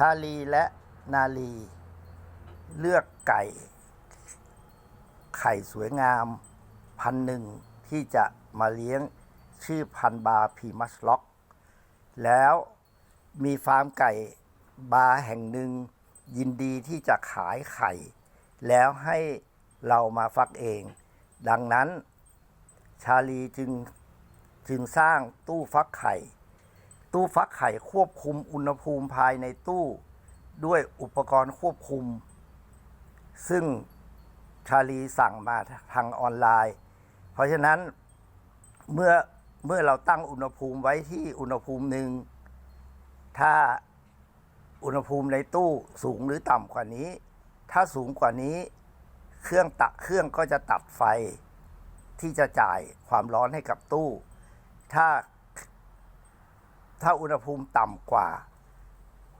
ชาลีและนาลี เลือกไก่ ไข่สวยงามพันหนึ่งที่จะมาเลี้ยงชื่อพันบาพีมัสล็อก แล้วมีฟาร์มไก่บาร์แห่งหนึ่งยินดีที่จะขายไข่ แล้วให้เรามาฟักเอง ดังนั้น ชาลีจึงจึงสร้างตู้ฟักไข่ ตู้ฟักไข่ควบคุมอุณหภูมิภายในตู้ ด้วยอุปกรณ์ควบคุม ซึ่งชาลีสั่งมาทางออนไลน์ เพราะฉะนั้นเมื่อเมื่อเราตั้งอุณหภูมิไว้ที่อุณหภูมิหนึ่ง ถ้าอุณหภูมิในตู้สูงหรือต่ำกว่านี้ ถ้าสูงกว่านี้ เครื่องตัดเครื่องก็จะตัดไฟ ที่จะจ่ายความร้อนให้กับตู้ ถ้า ถ้าอุณหภูมิต่ำกว่า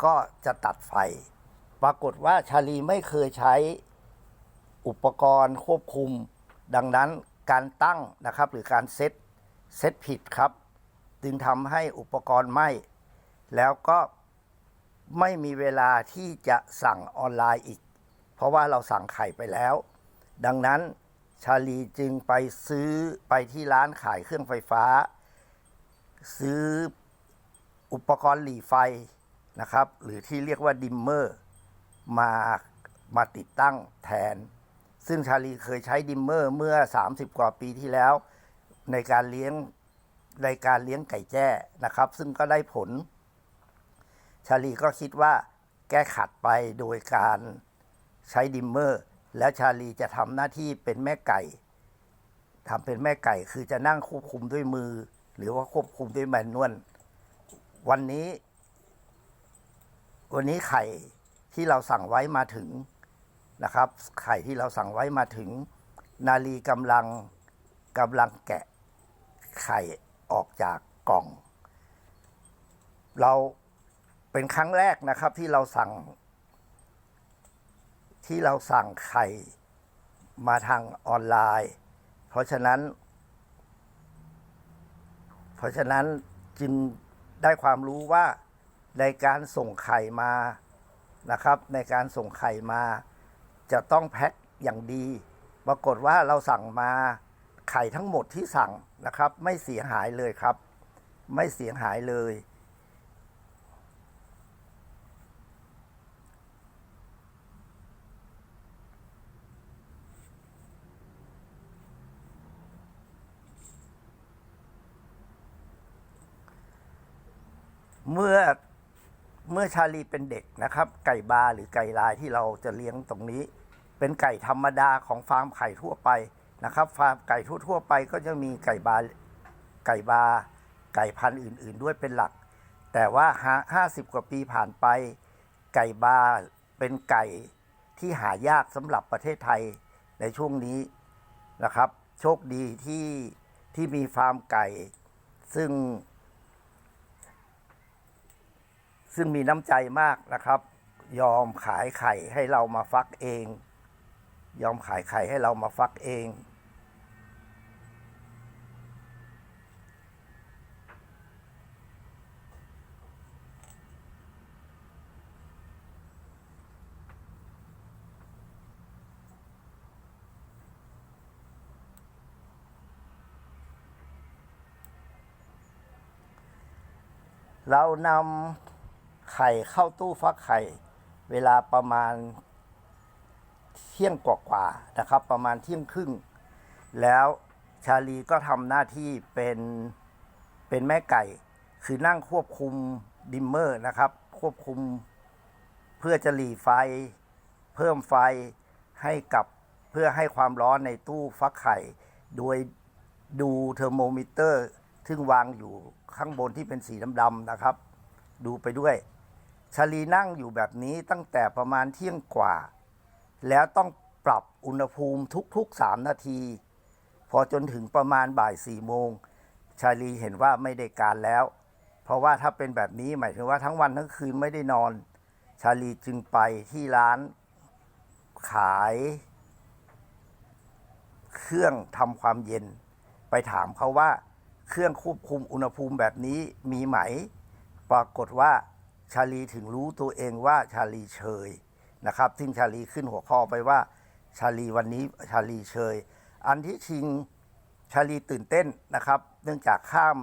ก็จะตัดไฟ ปรากฏว่าชาลีไม่เคยใช้อุปกรณ์ควบคุม ดังนั้นการตั้งนะครับ หรือการเซตเซตผิดครับ จึงทำให้อุปกรณ์ไหม้แล้วก็ไม่มีเวลาที่จะสั่งออนไลน์อีก เพราะว่าเราสั่งไข่ไปแล้ว ดังนั้นชาลีจึงไปซื้อไปที่ร้านขายเครื่องไฟฟ้า ซื้อ อุปกรณ์หลีไฟนะครับ หรือที่เรียกว่าดิมเมอร์มามาติดตั้งแทน ซึ่งชาลีเคยใช้ดิมเมอร์เมื่อ 30 กว่าปีที่แล้ว ในการเลี้ยงในการเลี้ยงไก่แจ้นะครับ ซึ่งก็ได้ผล ชาลีก็คิดว่าแก้ขัดไปโดยการใช้ดิมเมอร์ แล้วชาลีจะทำหน้าที่เป็นแม่ไก่ทำเป็นแม่ไก่คือจะนั่งควบคุมด้วยมือ หรือว่าควบคุมด้วยแมนนวล วันนี้ วันนี้ไข่ที่เราสั่งไว้มาถึงนะครับ ไข่ที่เราสั่งไว้มาถึง นาลีกำลังกำลังแกะไข่ออกจากกล่อง เราเป็นครั้งแรกนะครับที่เราสั่ง ที่เราสั่งไข่มาทางออนไลน์ เพราะฉะนั้น เพราะฉะนั้นจึง ได้ความรู้ว่าในการส่งไข่มานะครับ ในการส่งไข่มา จะต้องแพ็คอย่างดี ปรากฏว่าเราสั่งมาไข่ทั้งหมดที่สั่งนะครับ ไม่เสียหายเลยครับ ไม่เสียหายเลย เมื่อเมื่อชาลีเป็นเด็กนะครับ ไก่บาหรือไก่ลายที่เราจะเลี้ยงตรงนี้ เป็นไก่ธรรมดาของฟาร์มไข่ทั่วไปนะครับฟาร์มไก่ทั่วๆไปก็จะมีไก่บาไก่บาไก่พันธุ์อื่น ๆ ด้วยเป็นหลัก แต่ว่าห้าสิบกว่าปีผ่านไป ไก่บาเป็นไก่ที่หายากสำหรับประเทศไทยในช่วงนี้นะครับ โชคดีที่ที่มีฟาร์มไก่ ซึ่ง ซึ่งมีน้ำใจมากนะครับ ยอมขายไข่ให้เรามาฟักเอง ยอมขายไข่ให้เรามาฟักเองเรานำ ไข่เข้าตู้ฟักไข่ เวลาประมาณเที่ยงกว่าๆนะครับ ประมาณเที่ยงครึ่ง แล้วชาลีก็ทำหน้าที่เป็นเป็นแม่ไก่ คือนั่งควบคุมดิมเมอร์นะครับ ควบคุมเพื่อจะหลีไฟ เพิ่มไฟให้กับเพื่อให้ความร้อนในตู้ฟักไข่ โดยดูเทอร์โมมิเตอร์ ซึ่งวางอยู่ข้างบนที่เป็นสีดำๆนะครับ ดูไปด้วย ชาลีนั่งอยู่แบบนี้ตั้งแต่ประมาณเที่ยงกว่า แล้วต้องปรับอุณหภูมิทุกๆ3นาที พอจนถึงประมาณบ่ายสี่โมงชาลีเห็นว่าไม่ได้การแล้ว เพราะว่าถ้าเป็นแบบนี้หมายถึงว่าทั้งวันทั้งคืนไม่ได้นอน ชาลีจึงไปที่ร้านขาย เครื่องทำความเย็น ไปถามเขาว่า เครื่องควบคุมอุณหภูมิแบบนี้มีไหม ปรากฏว่า ชาลีถึงรู้ตัวเองว่าชาลีเชยนะครับ ซึ่งชาลีขึ้นหัวข้อไปว่าชาลีวันนี้ชาลีเชย อันที่จริงชาลีตื่นเต้นนะครับ เนื่องจากข้าม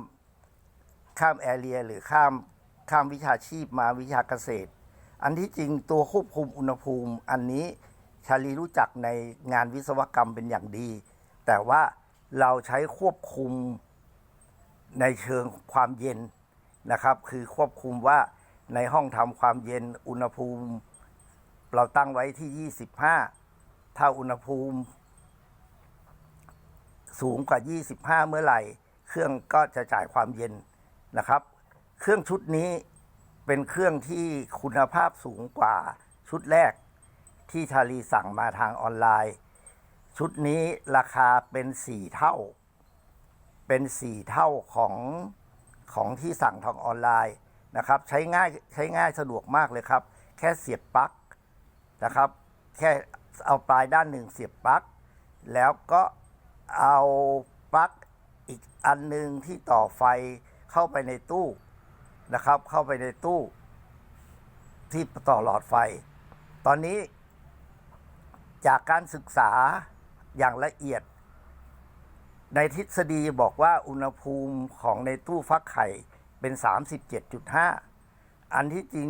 ข้ามแอเรียหรือข้ามข้ามวิชาชีพมาวิชาเกษตร อันที่จริงตัวควบคุมอุณหภูมิ อันนี้ชาลีรู้จักในงานวิศวกรรมเป็นอย่างดี แต่ว่าเราใช้ควบคุมในเชิงความเย็นนะครับ คือควบคุมว่า ในห้องทำความเย็นอุณหภูมิ เราตั้งไว้ที่ 25 ถ้าอุณหภูมิ สูงกว่า 25 เมื่อไหร่ เครื่องก็จะจ่ายความเย็นนะครับ เครื่องชุดนี้เป็นเครื่องที่คุณภาพสูงกว่าชุดแรก ที่ชาลีสั่งมาทางออนไลน์ ชุดนี้ราคาเป็นสี่เท่า เป็นสี่เท่าของของที่สั่งทางออนไลน์ นะครับ ใช้ง่ายใช้ง่ายสะดวกมากเลยครับ แค่เสียบปลั๊กนะครับ แค่เอาปลายด้านหนึ่งเสียบปลั๊กแล้วก็เอาปลั๊กอีกอันหนึ่งที่ต่อไฟเข้าไปในตู้นะครับ เข้าไปในตู้ ที่ต่อหลอดไฟ ตอนนี้จากการศึกษาอย่างละเอียด ในทฤษฎีบอกว่าอุณหภูมิของในตู้ฟักไข่ เป็น 37.5 อันที่จริง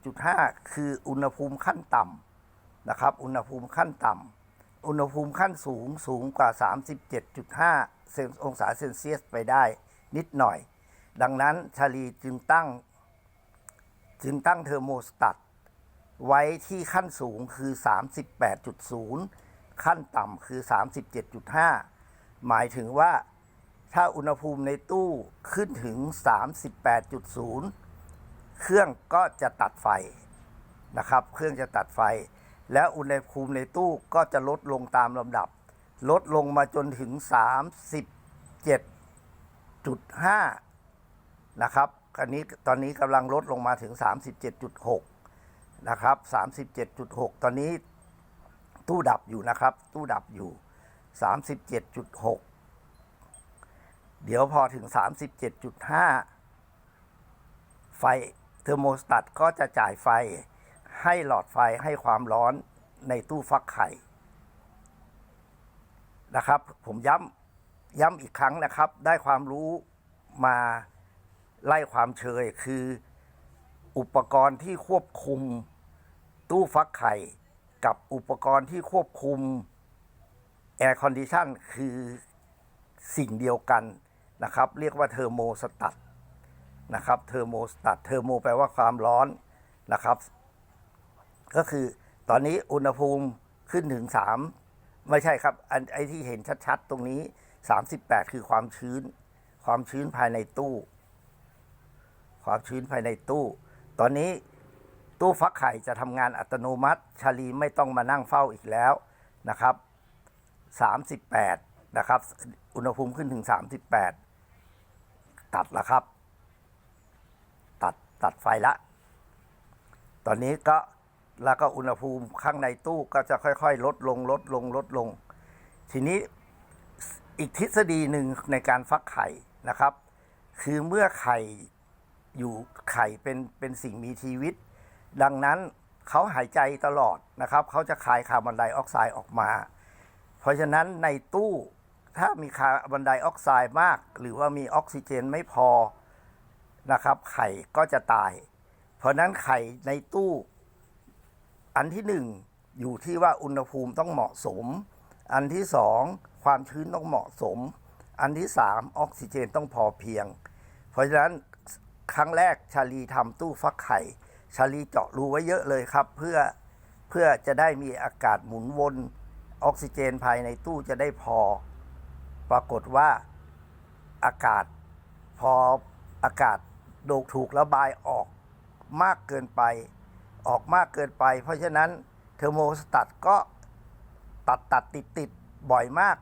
37.5 คืออุณหภูมิขั้นต่ำนะครับ อุณหภูมิขั้นต่ำอุณหภูมิขั้นสูงสูงกว่า 37.5เซนองศาเซนเซียสไปได้นิดหน่อย ดังนั้นชาลีจึงตั้ง จึงตั้งเทอร์โมสตัตไว้ที่ขั้นสูงคือ 38.0 ขั้นต่ำคือ 37.5 หมายถึงว่า ถ้าอุณหภูมิในตู้ขึ้นถึง 38.0 เครื่องก็จะตัดไฟนะครับ เครื่องจะตัดไฟ แล้วอุณหภูมิในตู้ก็จะลดลงตามลำดับ ลดลงมาจนถึง 37.5 นะครับอันนี้ตอนนี้กำลังลดลงมาถึง 37.6 นะครับ 37.6 ตอนนี้ตู้ดับอยู่นะครับ ตู้ดับอยู่ 37.6 เดี๋ยวพอถึง 37.5 ไฟเทอร์โมสตัตก็จะจ่ายไฟให้หลอดไฟให้ความร้อนในตู้ฟักไข่ นะครับ ผมย้ำย้ำอีกครั้งนะครับ ได้ความรู้มาไล่ความเชยคืออุปกรณ์ที่ควบคุมตู้ฟักไข่ กับอุปกรณ์ที่ควบคุมแอร์คอนดิชันคือสิ่งเดียวกัน นะครับ เรียกว่าเทอร์โมสตัตนะครับ เทอร์โมสตัตเทอร์โมแปลว่าความร้อนนะครับ ก็คือตอนนี้อุณหภูมิขึ้นถึง 3 ไม่ใช่ครับอันไอที่เห็นชัดๆ ตรงนี้ 38 คือความชื้น ความชื้นภายในตู้ ความชื้นภายในตู้ ตอนนี้ตู้ฟักไข่จะทำงานอัตโนมัติ ชาลีไม่ต้องมานั่งเฝ้าอีกแล้วนะครับ 38 นะครับ อุณหภูมิขึ้นถึง 38 ตัดละครับ ตัดตัดไฟละ ตอนนี้ก็แล้วก็อุณหภูมิข้างในตู้ก็จะค่อยๆ ลดลงลดลงลดลง ทีนี้อีกทฤษฎีหนึ่งในการฟักไข่นะครับ คือเมื่อไข่อยู่ไข่เป็นเป็นสิ่งมีชีวิต ดังนั้นเขาหายใจตลอดนะครับ เขาจะคายคาร์บอนไดออกไซด์ออกมา เพราะฉะนั้นในตู้ ถ้ามีคาร์บอนไดออกไซด์มาก หรือว่ามีออกซิเจนไม่พอนะครับ ไข่ก็จะตาย เพราะนั้นไข่ในตู้ อันที่หนึ่งอยู่ที่ว่าอุณหภูมิต้องเหมาะสม อันที่สองความชื้นต้องเหมาะสม อันที่สามออกซิเจนต้องพอเพียง เพราะฉะนั้นครั้งแรกชาลีทำตู้ฟักไข่ ชาลีเจาะรูไว้เยอะเลยครับ เพื่อเพื่อจะได้มีอากาศหมุนวนออกซิเจนภายในตู้จะได้พอ ปรากฏว่าอากาศพออากาศโดกถูกระบายออกมากเกินไป ออกมากเกินไป เพราะฉะนั้นเทอร์โมสตัตก็ตัดตัดติดติดบ่อยมาก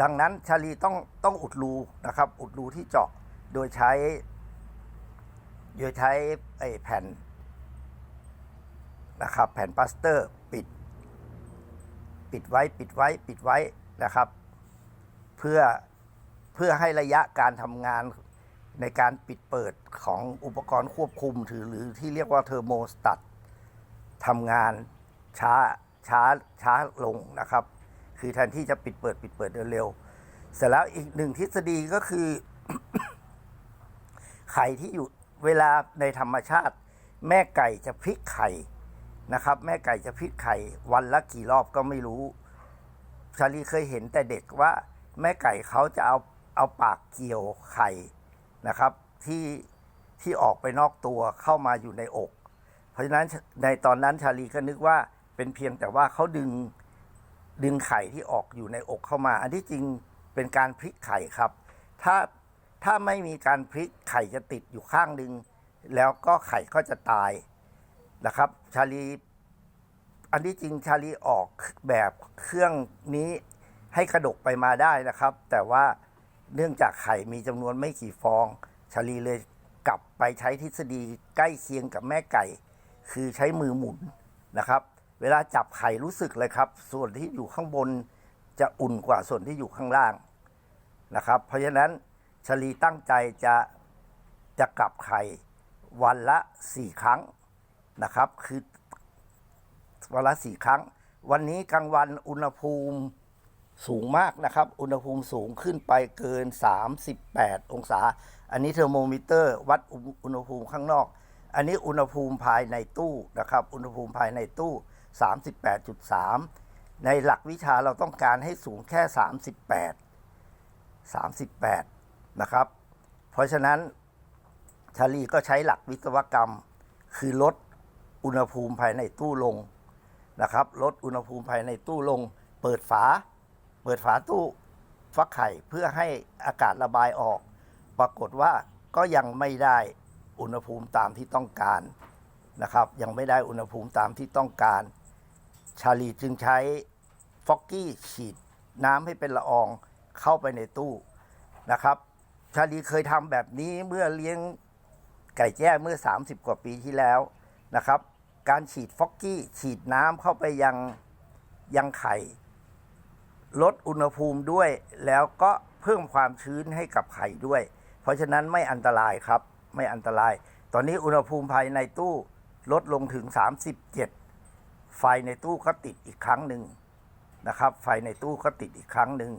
ดังนั้นชาลีต้องต้องอุดรูนะครับ อุดรูที่เจาะโดยใช้ โดยใช้ไอ้แผ่นนะครับ แผ่นปลาสเตอร์ปิด ปิดไว้ปิดไว้ปิดไว้นะครับ เพื่อเพื่อให้ระยะการทำงานในการปิดเปิดของอุปกรณ์ควบคุมถือหรือที่เรียกว่าเทอร์โมสตัตทำงานช้าช้าช้าลงนะครับ คือแทนที่จะปิดเปิดปิดเปิดเร็วๆเสร็จแล้วอีกหนึ่งทฤษฎีก็คือ ไข่ที่อยู่เวลาในธรรมชาติ แม่ไก่จะพลิกไข่นะครับ แม่ไก่จะพลิกไข่วันละกี่รอบก็ไม่รู้ชาลีเคยเห็นแต่เด็กว่า แม่ไก่เขาจะเอาเอาปากเกี่ยวไข่นะครับ ที่ที่ออกไปนอกตัวเข้ามาอยู่ในอก เพราะฉะนั้นในตอนนั้นชาลีก็นึกว่าเป็นเพียงแต่ว่าเขาดึงดึงไข่ที่ออกอยู่ในอกเข้ามา อันที่จริงเป็นการพลิกไข่ครับ ถ้าถ้าไม่มีการพลิกไข่จะติดอยู่ข้างหนึ่งแล้วก็ไข่ก็จะตายนะครับ ชาลี อันที่จริงชาลีออกแบบเครื่องนี้ ให้กระดกไปมาได้นะครับ แต่ว่าเนื่องจากไข่มีจำนวนไม่กี่ฟองชาลีเลยกลับไปใช้ทฤษฎีใกล้เคียงกับแม่ไก่ คือใช้มือหมุนนะครับ เวลาจับไข่รู้สึกเลยครับ ส่วนที่อยู่ข้างบนจะอุ่นกว่าส่วนที่อยู่ข้างล่างนะครับ เพราะฉะนั้นชลีตั้งใจจะจะกลับไข่วันละสี่ครั้งนะครับ คือวันละสี่ครั้ง วันนี้กลางวันอุณหภูมิ สูงมากนะครับ อุณหภูมิสูงขึ้นไปเกิน 38 องศา อันนี้เทอร์โมมิเตอร์วัดอุณหภูมิข้างนอก อันนี้อุณหภูมิภายในตู้นะครับ อุณหภูมิภายในตู้ 38.3 ในหลักวิชาเราต้องการให้สูงแค่ 38 38 นะครับ เพราะฉะนั้นชาลีก็ใช้หลักวิศวกรรม คือลดอุณหภูมิภายในตู้ลงนะครับ ลดอุณหภูมิภายในตู้ลง เปิดฝา ปิดฝาตู้ฟักไข่เพื่อให้อากาศระบายออก ปรากฏว่าก็ยังไม่ได้อุณหภูมิตามที่ต้องการนะครับ ยังไม่ได้อุณหภูมิตามที่ต้องการ ชาลีจึงใช้ฟอกกี้ฉีดน้ำให้เป็นละอองเข้าไปในตู้นะครับ ชาลีเคยทำแบบนี้เมื่อเลี้ยงไก่แจ้เมื่อ 30 กว่าปีที่แล้วนะครับ การฉีดฟอกกี้ฉีดน้ำเข้าไปยังยังไข่ ลดอุณหภูมิด้วย แล้วก็เพิ่มความชื้นให้กับไข่ด้วย เพราะฉะนั้นไม่อันตรายครับ ไม่อันตราย ตอนนี้อุณหภูมิภายในตู้ลดลงถึง 37 ไฟในตู้ก็ติดอีกครั้งหนึ่งนะครับ ไฟในตู้ก็ติดอีกครั้งหนึ่ง